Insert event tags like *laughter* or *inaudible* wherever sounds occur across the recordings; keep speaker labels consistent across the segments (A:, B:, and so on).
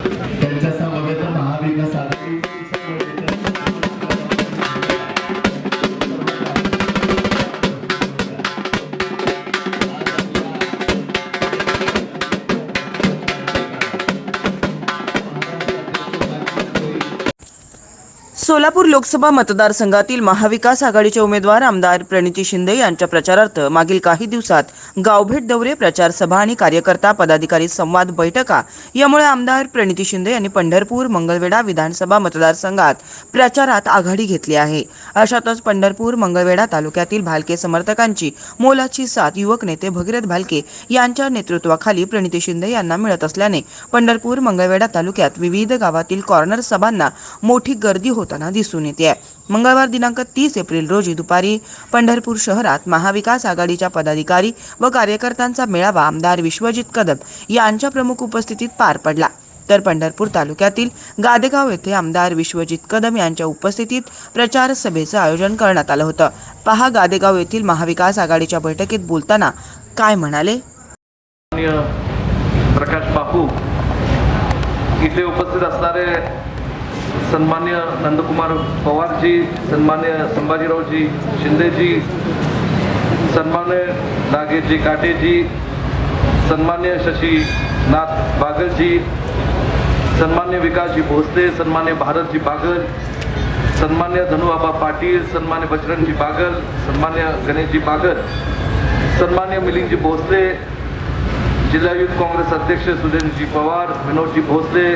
A: त्यांच्या समवेत महाविकास आघाडी
B: सोलापूर लोकसभा मतदारसंघातील महाविकास आघाडीचे उमेदवार आमदार प्रणिती शिंदे यांच्या प्रचारार्थ मागील काही दिवसात गावभेट दौरे प्रचार सभा आणि कार्यकर्ता पदाधिकारी संवाद बैठका यामुळे आमदार प्रणिती शिंदे यांनी पंढरपूर मंगळवेढा विधानसभा मतदारसंघात प्रचारात आघाडी घेतली आहे. अशातच पंढरपूर मंगळवेढा तालुक्यातील भालके समर्थकांची मोलाची साथ युवक नेते भगीरथ भालके यांच्या नेतृत्वाखाली प्रणिती शिंदे यांना मिळत असल्याने पंढरपूर मंगळवेढा तालुक्यात विविध गावातील कॉर्नर सभांना मोठी गर्दी होताना दिसून येते. मंगळवार दिनांक तीस एप्रिल रोजी दुपारी पंढरपूर शहरात महाविकास आघाडीच्या पदाधिकारी व कार्यकर्त्यांचा मेळावा आमदार विश्वजित कदम यांच्या प्रमुख उपस्थितीत पार पडला. तर पंढरपूर तालुक्यातील गादेगाव येथे आमदार विश्वजित कदम यांच्या उपस्थितीत प्रचार सभेचं आयोजन करण्यात आलं होतं. पहा गादेगाव येथील महाविकास आघाडीच्या बैठकीत बोलताना काय म्हणाले?
C: प्रकाश बापू इथे उपस्थित असणारे सन्मान्य नंदकुमार पवारजी सन्मान्य संभाजीरावजी शिंदेजी सन्मान्य नागेशजी काटेजी सन्मान्य शशीनाथ बागलजी सन्मान्य विकासजी भोसले सन्मान्य भारतजी बागल सन्मान्य धनुबाबा पाटील सन्मान्य बजरंगजी बागल सन्मान्य गणेशजी बागल सन्मान्य मिलिंदजी भोसले जिल्हा युथ काँग्रेस अध्यक्ष सुधीरजी पवार विनोदजी भोसले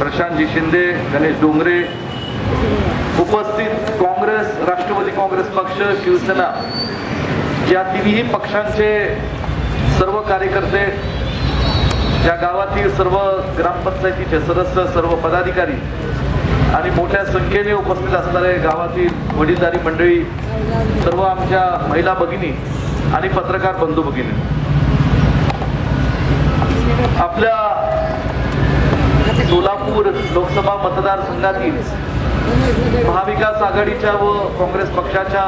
C: प्रशांतजी शिंदे गणेश डोंगरे उपस्थित काँग्रेस राष्ट्रवादी काँग्रेस पक्ष शिवसेना या तिन्ही पक्षांचे सर्व कार्यकर्ते या गावातील सर्व ग्रामपंचायतीचे सदस्य सर्व पदाधिकारी आणि मोठ्या संख्येने उपस्थित असणारे गावातील वडीलधारी मंडळी सर्व आमच्या महिला भगिनी आणि पत्रकार बंधू भगिनी. आपल्या नागपूर लोकसभा मतदारसंघातील महाविकास आघाडीच्या व काँग्रेस पक्षाच्या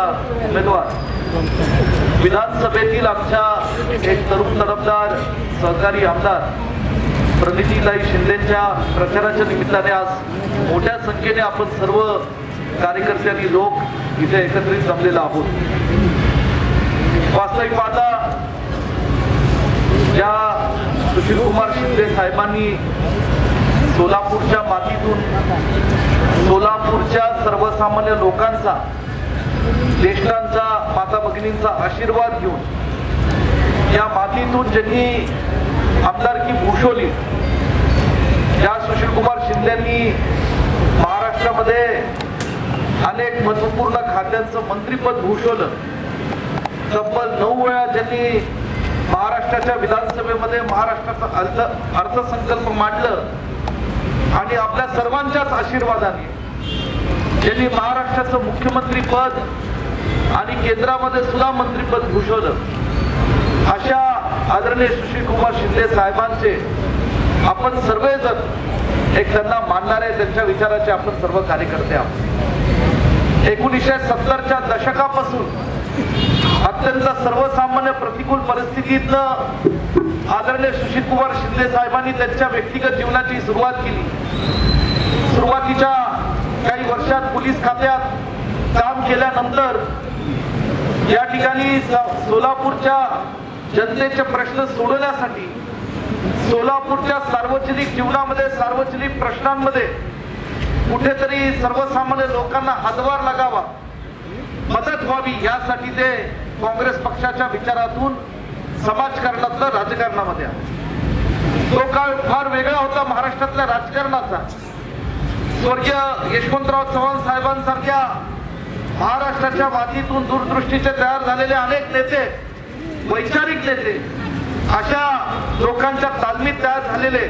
C: उमेदवार. विधानसभेतील आमच्या एक तरुण तरफदार सहकारी आमदार प्रणितीताई शिंदेच्या प्रचाराच्या निमित्ताने आज मोठ्या संख्येने आपण सर्व कार्यकर्ते आणि लोक इथे एकत्रित जमलेलो आहोत. वास्तविक पाहता ज्या सुशीलकुमार शिंदे साहेबांनी सोलापूरच्या मातीतून सोलापूरच्या सर्वसामान्य लोकांचा ज्येष्ठांचा माता भगिनींचा आशीर्वाद घेऊन या मातीतून ज्यांनी आमदारकी भूषवली या सुशीलकुमार शिंदेंनी महाराष्ट्रामध्ये अनेक महत्त्वपूर्ण खात्यांचं मंत्रीपद भूषवलं. तब्बल नऊ वेळा ज्यांनी महाराष्ट्राच्या विधानसभेमध्ये महाराष्ट्राचा अर्थ अर्थसंकल्प मांडलं आणि आपल्या सर्वांच्याच आशीर्वादाने ज्यांनी महाराष्ट्राचं मुख्यमंत्री पद आणि केंद्रामध्ये सुद्धा मंत्रीपद भूषवलं. अशा आदरणीय सुशील कुमार शिंदे साहेबांचे आपण सर्वजण एक त्यांना मानणारे त्यांच्या विचाराचे आपण सर्व कार्यकर्ते आहोत. एकोणीसशे सत्तरच्या दशकापासून अत्यंत सर्वसामान्य प्रतिकूल परिस्थितीतलं आदरणीय सुशील कुमार शिंदे साहेबांनी त्यांच्या व्यक्तिगत जीवनाची सुरुवात केली. सुरुवातीच्या काही वर्षात पोलीस खात्यात काम केल्यानंतर या ठिकाणी स- सोलापूरच्या जनतेचे प्रश्न सोडवण्यासाठी सोलापूरच्या सार्वजनिक जीवनामध्ये सार्वजनिक प्रश्नांमध्ये कुठेतरी सर्वसामान्य लोकांना हातभार लागावा मदत व्हावी यासाठी ते काँग्रेस पक्षाच्या विचारातून समाजकारणातलं राजकारणामध्ये तो काळ फार वेगळा होता महाराष्ट्रातल्या राजकारणाचा. स्वर्गीय यशवंतराव चव्हाण साहेबांसारख्या महाराष्ट्राच्या मातीतून दूरदृष्टीचे तयार झालेले अनेक नेते वैचारिक नेते अशा लोकांच्या तालमीत तयार झालेले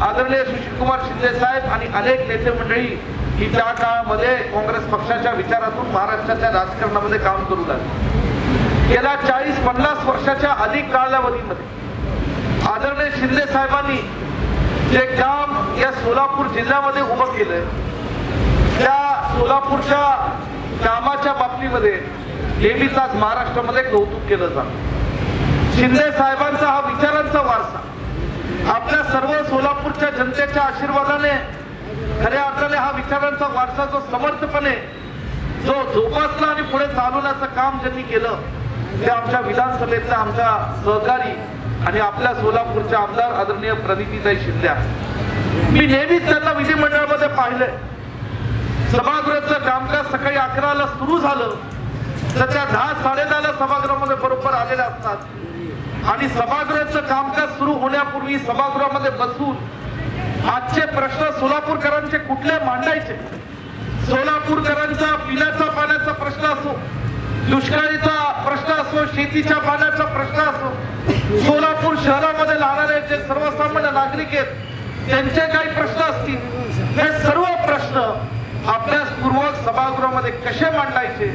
C: आदरणीय सुशीलकुमार शिंदे साहेब आणि अनेक नेते मंडळी ही त्या काळामध्ये काँग्रेस पक्षाच्या विचारातून महाराष्ट्राच्या राजकारणामध्ये काम करू लागले. गेल्या चाळीस पन्नास वर्षाच्या अधिक कालावधीमध्ये आदरणीय शिंदे साहेबांनी जे काम या सोलापूर जिल्ह्यामध्ये उभं केलंय त्या सोलापूरच्या कामाच्या बाबतीमध्ये नेहमीच आज महाराष्ट्रामध्ये कौतुक केलं जातं. शिंदे साहेबांचा हा विचारांचा वारसा आपल्या सर्व सोलापूरच्या जनतेच्या आशीर्वादाने खऱ्या अर्थाने हा विचारांचा वारसा जो समर्थपणे जो जोपासला आणि पुढे चालवण्याचं काम ज्यांनी केलं ते आमच्या विधानसभेतल्या आमच्या सहकारी आणि आपल्या सोलापूरच्या आमदार आदरणीय प्रणितीताई शिंद्या मी नेहमीच त्यांना विधिमंडळामध्ये पाहिलंय. सभागृहाचं कामकाज सकाळी अकराला सुरू झालं तर त्या दहा साडेदहाला सभागृहामध्ये बरोबर आलेल्या असतात. आणि सभागृहाचं कामकाज सुरू होण्यापूर्वी सभागृहामध्ये बसून आजचे प्रश्न सोलापूरकरांचे कुठले मांडायचे? सोलापूरकरांचा पिण्याचा पाण्याचा प्रश्न असो दुष्काळीचा प्रश्न असो शेतीच्या पाण्याचा प्रश्न असो सोलापूर शहरामध्ये राहणारे जे सर्वसामान्य नागरिक आहेत त्यांचे काही प्रश्न असतील. हे सर्व प्रश्न आपल्या अभ्यासपूर्वक सभागृहामध्ये कसे मांडायचे?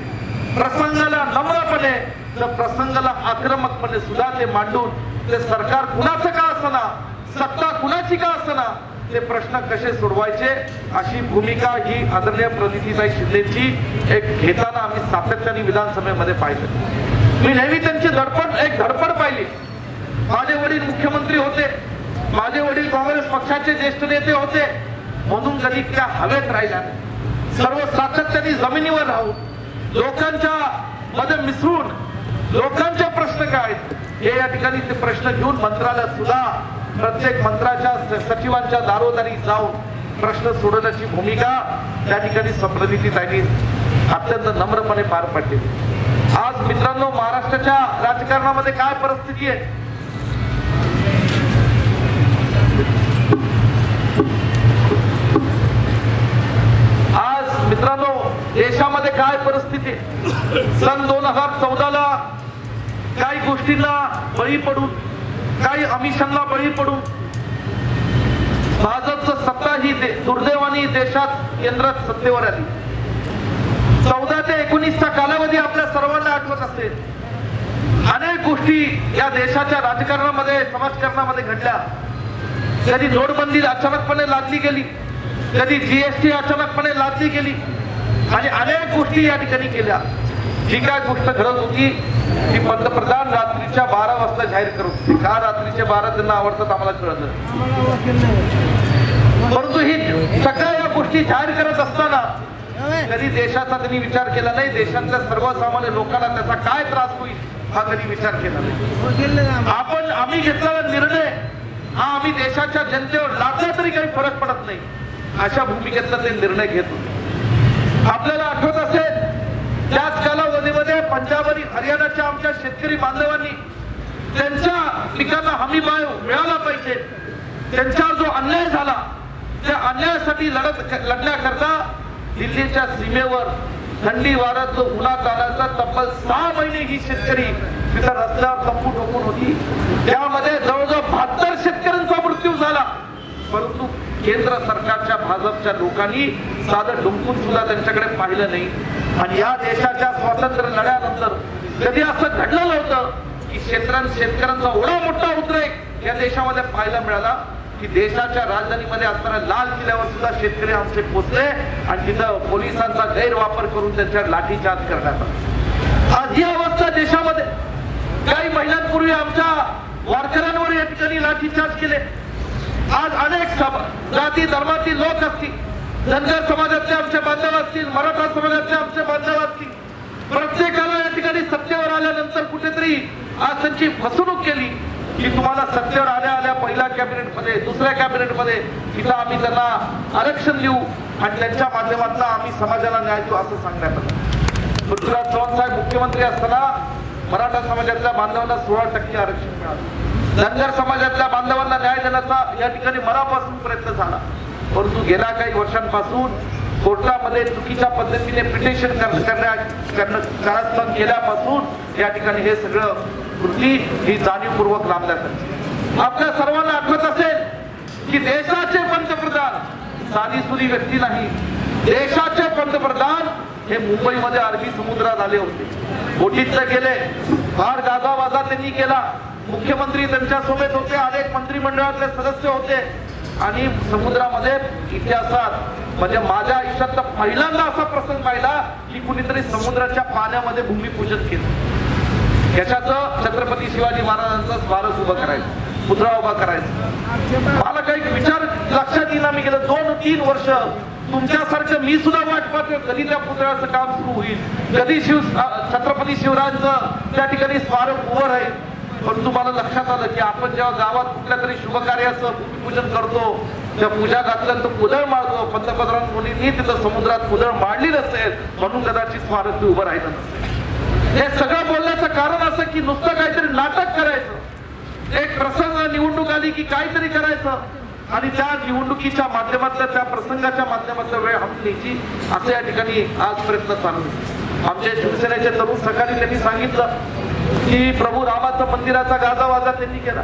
C: प्रसंगाला नम्रपणे तर प्रसंगाला आक्रमकपणे सुद्धा ते मांडून ते सरकार कुणाचं का असना सत्ता कुणाची का ते प्रश्न कसे सोडवायचे अशी भूमिका ही आदरणीय प्रणितीताई शिंदेची एक घेताना आम्ही सातत्याने विधानसभेमध्ये पाहिलं. मी नेहमी त्यांची धडपड एक धडपड पाहिली. माझे वडील मुख्यमंत्री होते. माझे वडील काँग्रेस पक्षाचे ज्येष्ठ नेते होते. म्हणून कधी त्या हवेत राहिल्या सर्व सातत्याने जमिनीवर राहून लोकांच्या मध्ये मिसळून लोकांचे प्रश्न काय आहेत, हे या ठिकाणी ते प्रश्न घेऊन मंत्रालयात सुद्धा प्रत्येक मंत्राच्या सचिवांच्या दारोदारी जाऊन प्रश्न सोडवण्याची भूमिका त्या ठिकाणी संप्रदिती त्यांनी अत्यंत नम्रपणे पार पडली. आज मित्रांनो महाराष्ट्राच्या राजकारणामध्ये काय परिस्थिती आहे? आज मित्रांनो देशामध्ये काय परिस्थिती? सन दोन हजार चौदाला काही गोष्टींना बळी पडून काही अमिशांना बळी पडून भाजपचं सत्ता ही दे- दुर्दैवानी देशात केंद्रात सत्तेवर आली. चौदा ते एकोणीसचा कालावधी आपल्या सर्वांना आठवत असेल अनेक गोष्टी या देशाच्या राजकारणामध्ये समाजकारणामध्ये घडल्या. कधी नोटबंदी अचानकपणे लादली गेली. कधी जीएसटी अचानकपणे लादली गेली. आणि अनेक गोष्टी या ठिकाणी केल्या. जी काय गोष्ट घडत होती ती पंतप्रधान रात्रीच्या बारा वाजता जाहीर करत होते. का रात्रीच्या बारा त्यांना आवडतात आम्हाला कळलं परंतु ही सगळ्या या गोष्टी जाहीर करत असताना कधी देशाचा त्यांनी विचार केला नाही देशातल्या सर्वसामान्य लोकांना त्याचा काय त्रास होईल हा कधी विचार केला नाही. आपण आम्ही घेतलेला निर्णय हा आम्ही देशाच्या जनतेवर लागला तरी काही फरक पडत नाही. अशा भूमिकेतला ते निर्णय घेत होते. आपल्याला आठवत असेल त्याच काला पंजाब आणि हरियाणाच्या आमच्या शेतकरी बांधवांनी त्यांच्या पिकांना हमी भाव मिळाला पाहिजे. त्यांच्यावर जो अन्याय झाला त्या अन्यायासाठी लढत लढण्याकरता दिल्लीच्या सीमेवर थंडी वाऱ्यात जो उन्हात आल्याचा तब्बल सहा महिने ही शेतकरी तिथं रस्त्यावर तंबू ठोकून होती. त्यामध्ये जवळजवळ बहात्तर शेतकऱ्यांचा मृत्यू झाला. परंतु केंद्र सरकारच्या भाजपच्या लोकांनी साधं डुंकून सुद्धा त्यांच्याकडे पाहिलं नाही. आणि या देशाच्या स्वातंत्र्य लढ्यानंतर कधी असं घडलं नव्हतं की शेतकऱ्यां शेतकऱ्यांचा एवढा मोठा उद्रेक या देशामध्ये पाहायला मिळाला की देशाच्या राजधानीमध्ये असणाऱ्या लाल किल्ल्यावर सुद्धा शेतकरी आमचे पोचले आणि तिथं पोलिसांचा गैरवापर करून त्यांच्या लाठीचार्ज करण्यात आला. आज ही अवस्था देशामध्ये. काही महिन्यांपूर्वी आमच्या वारकऱ्यांवर या ठिकाणी लाठीचार्ज केले. आज अनेक सम- जाती धर्मातील लोक असतील. धनगर समाजातले आमचे बांधव असतील मराठा समाजातले आमचे बांधव असतील. प्रत्येकाला या ठिकाणी सत्तेवर आल्यानंतर कुठेतरी आज त्यांची फसवणूक केली की तुम्हाला सत्तेवर आल्या आल्या पहिल्या कॅबिनेटमध्ये दुसऱ्या कॅबिनेटमध्ये तिथं आम्ही त्यांना आरक्षण देऊ आणि त्यांच्या माध्यमातून आम्ही समाजाला न्याय देऊ असं सांगण्यात आलं. पृथ्वीराज चव्हाण साहेब मुख्यमंत्री असताना मराठा समाजातल्या बांधवांना सोळा टक्के आरक्षण मिळालं. धनगर समाजातल्या बांधवांना न्याय देण्याचा या ठिकाणी मनापासून प्रयत्न झाला. परंतु गेल्या काही वर्षांपासून कोर्टामध्ये चुकीच्या पद्धतीने पिटिशन केल्यापासून या ठिकाणी हे सगळं कृती ही जाणीवपूर्वक लांबण्यात आपल्या सर्वांना आठवत असेल की देशाचे पंतप्रधान साधीसुधी व्यक्ती नाही. देशाचे पंतप्रधान हे मुंबईमध्ये अरबी समुद्रात आले होते. बोटीतले गेले. फार गाजावाजा त्यांनी केला. मुख्यमंत्री त्यांच्यासोबत होते अनेक मंत्रिमंडळातले सदस्य होते. आणि समुद्रामध्ये इतिहासात म्हणजे माझ्या आयुष्यात पहिल्यांदा असा प्रसंग पाहिला की कुणीतरी समुद्राच्या पाण्यामध्ये भूमिपूजन केलं. याच्याच छत्रपती शिवाजी महाराजांचं स्मारक उभं करायचं पुतळा उभा करायचा. मला काही विचार लक्षात येईना मी गेलं दोन तीन वर्ष. तुमच्यासारखं मी सुद्धा वाट पाहतो कधी त्या पुतळ्याचं काम सुरू होईल? कधी शिव छत्रपती शिवरायांचं त्या ठिकाणी स्मारक उभं राहील? पण तुम्हाला लक्षात आलं की आपण जेव्हा गावात कुठल्या तरी शुभ कार्याचं भूमिपूजन करतो त्या पूजा घातल्यानंतर कुदळ मारतो पंतप्रधान मुलींनी तिथं समुद्रात पुदळ मांडली नसेल म्हणून कदाचित स्मारक ते उभं राहिलं नसेल. हे सगळं बोलण्याचं कारण असं की नुसतं काहीतरी नाटक करायचं. एक प्रसंग निवडणूक आली की काहीतरी करायचं. आणि त्या निवडणुकीच्या माध्यमातल्या त्या प्रसंगाच्या माध्यमातल्या वेळ हटण्याची असं या ठिकाणी आज प्रयत्न चालू आमच्या शिवसेनेचे तरुण सकाळी त्यांनी सांगितलं की प्रभू रामाचं मंदिराचा गाजावाजा त्यांनी केला.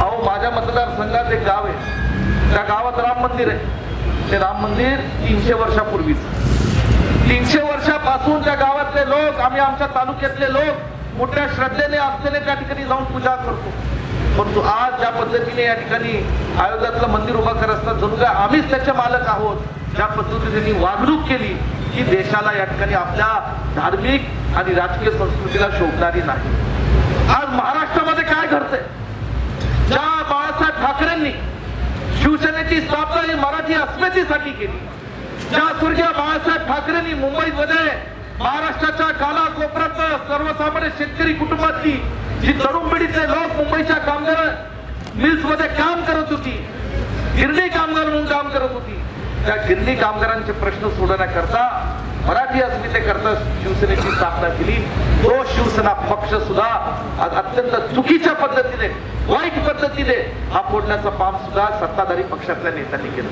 C: अहो माझ्या मतदारसंघात एक गाव आहे. त्या गावात राम मंदिर आहे. ते राम मंदिर तीनशे वर्षापूर्वीच. तीनशे वर्षापासून त्या गावातले लोक आम्ही आमच्या तालुक्यातले लोक मोठ्या श्रद्धेने असलेले त्या ठिकाणी जाऊन पूजा करतो. परंतु आज ज्या पद्धतीने या ठिकाणी अयोध्यातलं मंदिर उभं करत असतात जणू काय आम्हीच त्याचे मालक आहोत. ज्या पद्धतीने त्यांनी वागणूक केली ही देशाला या ठिकाणी आपल्या धार्मिक आणि राजकीय संस्कृतीला शोभणारी नाही. आज महाराष्ट्रामध्ये काय घडतंय? ज्या बाळासाहेब ठाकरेंनी शिवसेनेची स्थापना ही मराठी अस्मितेसाठी केली ज्या स्वर्गीय बाळासाहेब ठाकरेंनी मुंबईमध्ये महाराष्ट्राच्या काला कोपऱ्यात सर्वसामान्य शेतकरी कुटुंबातली जी तरुण पिढीतले लोक मुंबईच्या कामगार मिल्समध्ये काम करत होती गिरणी कामगार म्हणून काम करत होती त्या गिरणी कामगारांचे प्रश्न सोडवण्याकरता मराठी अस्मितेकरता शिवसेनेची स्थापना केली. तो शिवसेना पक्ष सुद्धा आज अत्यंत चुकीच्या पद्धतीने वाईट पद्धतीने हा फोडण्याचा पाप सुद्धा सत्ताधारी पक्षातल्या नेत्यांनी केलं.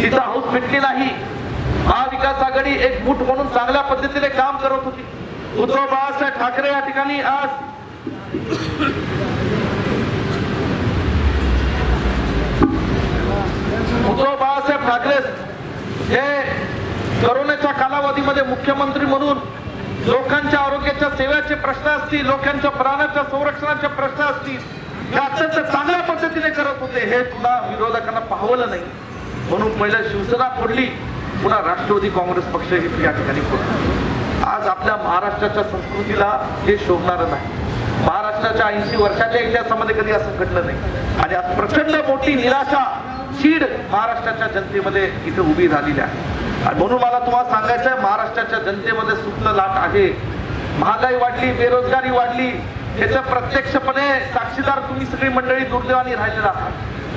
C: तिचा हौस मिटली नाही. महाविकास आघाडी एक मूठ म्हणून चांगल्या पद्धतीने काम करत होती. उद्धव बाळासाहेब ठाकरे या ठिकाणी आज उद्धव बाळासाहेब ठाकरे हे करोनाच्या कालावधीमध्ये मुख्यमंत्री म्हणून लोकांच्या आरोग्याच्या सेवेचे प्रश्न असतील लोकांच्या प्राणाच्या संरक्षणाचे प्रश्न असतील हे अत्यंत चांगल्या पद्धतीने करत होते. हे तुला विरोधकांना पाहवलं नाही. म्हणून पहिलं शिवसेना फोडली पुन्हा राष्ट्रवादी काँग्रेस पक्ष हे या ठिकाणी फोडला. आज आपल्या महाराष्ट्राच्या संस्कृतीला हे शोभणारं नाही. महाराष्ट्राच्या ऐंशी वर्षाच्या इतिहासामध्ये कधी असं घडलं नाही. आणि आज प्रचंड मोठी निराशा चीड महाराष्ट्राच्या जनतेमध्ये इथे उभी झालेली आहे. आणि म्हणून मला तुम्हाला सांगायचं आहे महाराष्ट्राच्या जनतेमध्ये सुप्त लाट आहे. महागाई वाढली बेरोजगारी वाढली याचं प्रत्यक्षपणे साक्षीदार तुम्ही सगळी मंडळी दुर्दैवानी राहिलेला आहात.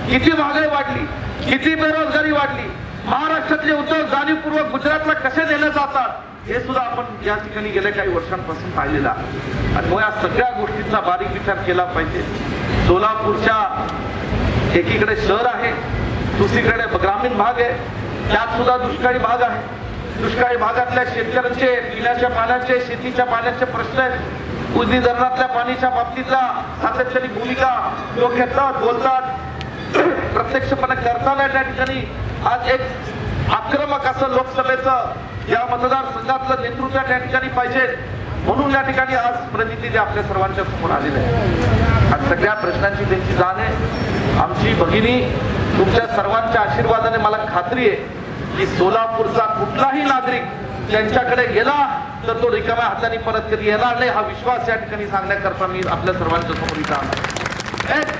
C: किती महागाई वाढली किती बेरोजगारी वाढली महाराष्ट्रातले उद्योग जाणीवपूर्वक गुजरातला कसे दिले जातात हे सुद्धा आपण या ठिकाणी गेल्या काही वर्षांपासून पाहिलेलं आहे. आणि मग या सगळ्या गोष्टींचा बारीक विचार केला पाहिजे. सोलापूरच्या एकीकडे शहर आहे दुसरीकडे ग्रामीण भाग आहे. त्यात सुद्धा दुष्काळी भाग आहे. दुष्काळी भागातल्या शेतकऱ्यांचे पिण्याच्या पाण्याचे शेतीच्या पाण्याचे प्रश्न आहेत. उजनी धरणातल्या पाणीच्या बाबतीतला सातत्याने भूमिका लोक घेतात बोलतात. *clears throat* प्रत्यक्षपणे करताना त्या ठिकाणी आज एक आक्रमक असं लोकसभेचं या मतदारसंघातलं नेतृत्व त्या ठिकाणी पाहिजे. म्हणून या ठिकाणी आज प्रतिनिधी आपल्या सर्वांच्या समोर आलेले आहे आज सगळ्या प्रश्नांची त्यांची जाण आहे. आमची भगिनी तुमच्या सर्वांच्या आशीर्वादाने मला खात्री आहे की सोलापूरचा कुठलाही नागरिक त्यांच्याकडे गेला तर तो रिकाम्या हाताने परत कधी येणार नाही हा विश्वास या ठिकाणी सांगण्याकरता मी आपल्या सर्वांच्या समोर इथं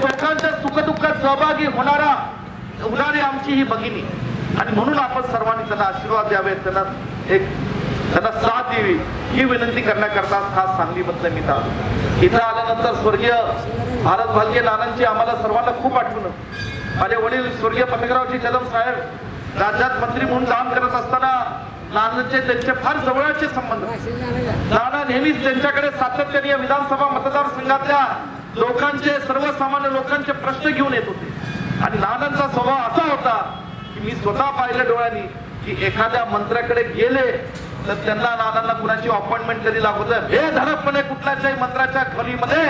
C: लोकांच्या सुखदुःखात सहभागी होणारा होणारी आमची ही भगिनी. आणि म्हणून आपण सर्वांनी त्यांना आशीर्वाद द्यावे त्यांना एक त्यांना साथ द्यावी ही विनंती करण्याकरता खास सांगलीमधलं मी आलो. इथं आल्यानंतर स्वर्गीय भारत भालके नानांची आम्हाला सर्वांना खूप आठवण माझे वडील स्वर्गीय पतंगरावजी कदम साहेब राज्यात मंत्री म्हणून काम करत असताना नानांचे त्यांचे फार जवळचे संबंध. नाना नेहमीच त्यांच्याकडे सातत्याने विधानसभा मतदारसंघातल्या लोकांचे सर्वसामान्य लोकांचे प्रश्न घेऊन येत होते. आणि नानांचा स्वभाव असा होता की मी स्वतः पाहिलं डोळ्यांनी की एखाद्या मंत्र्याकडे गेले तर त्यांना नानांना कुणाची अपॉइंटमेंट कधी लागत बेधडकपणे कुठल्याच्याही मंत्राच्या खोलीमध्ये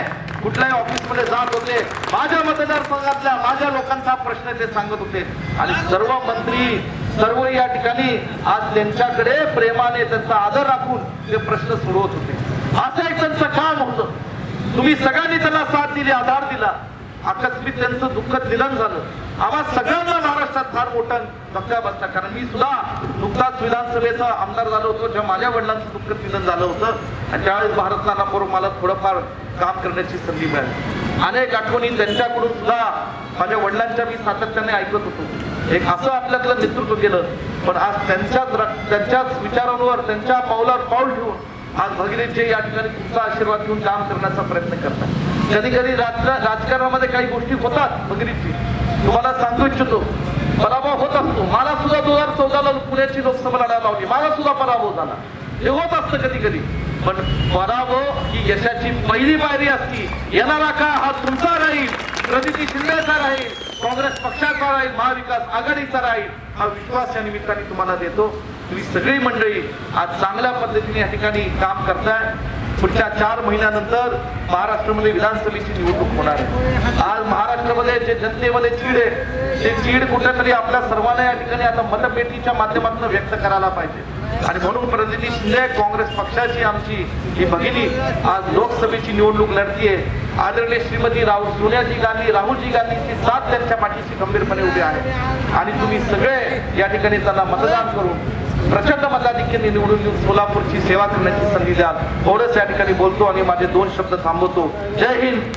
C: कुठल्याही ऑफिसमध्ये जात होते. माझ्या मतदारसंघातल्या माझ्या लोकांचा प्रश्न ते सांगत होते. आणि सर्व मंत्री सर्व या ठिकाणी आज त्यांच्याकडे प्रेमाने त्यांचा आदर राखून ते प्रश्न सोडवत होते. असं एक त्यांचं काम होतं. तुम्ही सगळ्यांनी त्यांना साथ दिली आधार दिला. आकस्मित त्यांचं दुःखद निधन झालं. आम्हा सगळ्यांना महाराष्ट्रात फार मोठा धक्का बसला. कारण मी सुद्धा नुकताच विधानसभेचा आमदार झालो होतो. जेव्हा माझ्या वडिलांचं दुःखद निधन झालं होतं. आणि त्यावेळेस भारत नानाबरोबर मला थोडंफार काम करण्याची संधी मिळाली. अनेक आठवणी त्यांच्याकडून सुद्धा माझ्या वडिलांच्या मी सातत्याने ऐकत होतो. एक असं आपल्यातलं नेतृत्व केलं. पण आज त्यांच्याच त्यांच्याच विचारांवर त्यांच्या पावलावर पाऊल ठेवून आज भगिनीचे या ठिकाणी तुमचा आशीर्वाद घेऊन काम करण्याचा प्रयत्न करतात. कधी कधी राजकारणामध्ये काही गोष्टी होतात मगरीची तुम्हाला सांगू इच्छितो पराभव होत असतो. मला सुद्धा दोन हजार चौदाला पुण्याची लोकसभा लढायला लावली. मला सुद्धा पराभव झाला. हे होत असतं कधी कधी पण पराभव ही यशाची पहिली पायरी असती. येणारा का हा तुमचा राहील. प्रदिती शिंदेचा राहील. काँग्रेस पक्षाचा राहील. महाविकास आघाडीचा राहील. हा विश्वास या निमित्ताने तुम्हाला देतो. तुम्ही सगळी मंडळी आज चांगल्या पद्धतीने या ठिकाणी काम करताय. पुढच्या चार महिन्यानंतर महाराष्ट्रामध्ये विधानसभेची निवडणूक होणार आहे. आज महाराष्ट्रामध्ये जे जनतेमध्ये चीड आहे ते चीड कुठेतरी आपल्या सर्वांना या ठिकाणी आता मतपेटीच्या माध्यमातून व्यक्त करायला पाहिजे. आणि म्हणून प्रतिनिधी शिंदे काँग्रेस पक्षाची आमची ही भगिनी आज लोकसभेची निवडणूक लढतीये. आदरणीय श्रीमती राहुल सोनियाजी गांधी राहुलजी गांधीची साथ त्यांच्या पाठीशी गंभीरपणे उभी आहे. आणि तुम्ही सगळे या ठिकाणी त्यांना मतदान करून प्रचंड मताधिक्याने निवडून येऊन सोलापूरची सेवा करण्याची संधी द्याल. एवढंच या ठिकाणी बोलतो आणि माझे दोन शब्द थांबवतो. जय हिंद.